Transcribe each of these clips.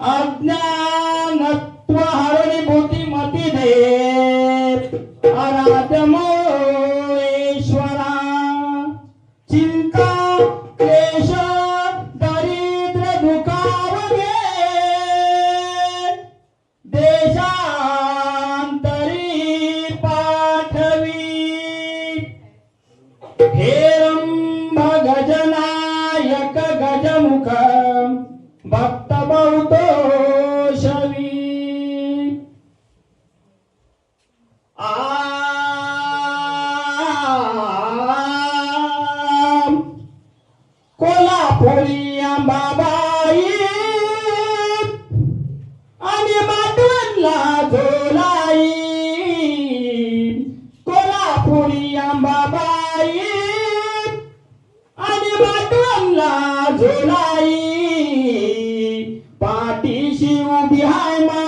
अज्ञानत्व हरणी भूती मती देत आराधमोश्वरा चिंता क्लेश दरिद्र दुखावगे देशांतरी पाठवी हेरंभ गजनायक गजमुख भक्त कोल्हापुरी आंबाबाई आणि माटणला झोलाई कोल्हापुरी आंबाबाई आणि माटणला झोलाई पाठीशी उभी हाय मा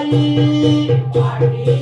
party party